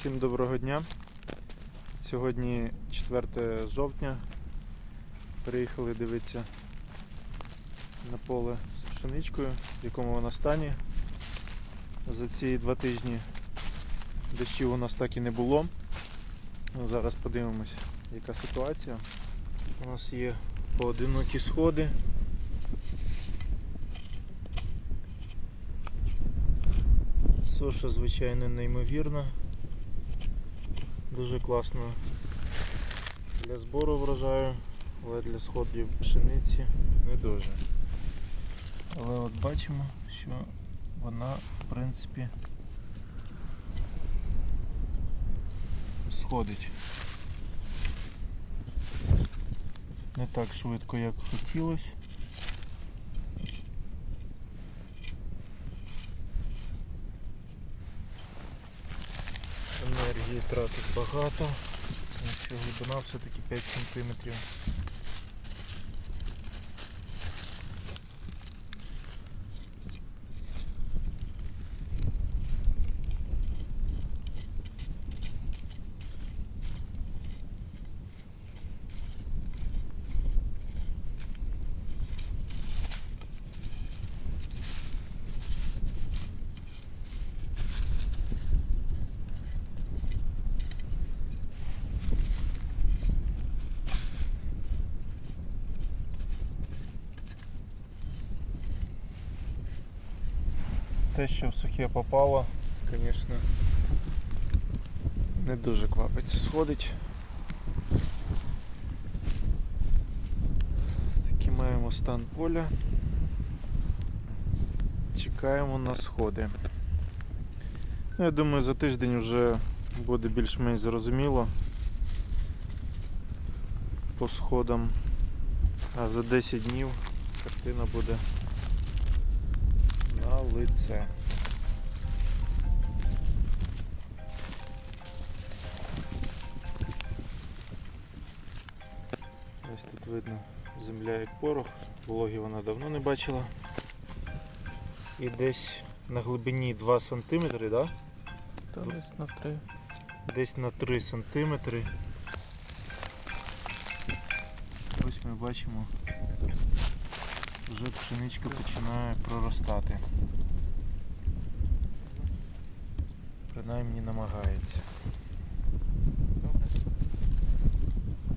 Всім доброго дня. Сьогодні 4 жовтня. Приїхали дивитися на поле з пшеничкою, в якому вона стані. За ці два тижні дощів у нас так і не було. Ну, зараз подивимось, яка ситуація. У нас є поодинокі сходи. Соша, звичайно, неймовірна. Дуже класно для збору врожаю, але для сходів пшениці не дуже. Але от бачимо, що вона в принципі сходить. Не так швидко, як хотілося. Енергії тратить багато. Глибина все-таки 5 см. Те, що в сухе попало, звісно, не дуже квапиться сходить. Такий маємо стан поля. Чекаємо на сходи. Ну, я думаю, за тиждень вже буде більш-менш зрозуміло по сходам. А за 10 днів картина буде на лице. Ось тут видно земля як порох, вологі вона давно не бачила. І десь на глибині 2 см, да? Та десь на три. десь на 3 см. Ось ми бачимо, вже пшеничка починає проростати. Принаймні намагається.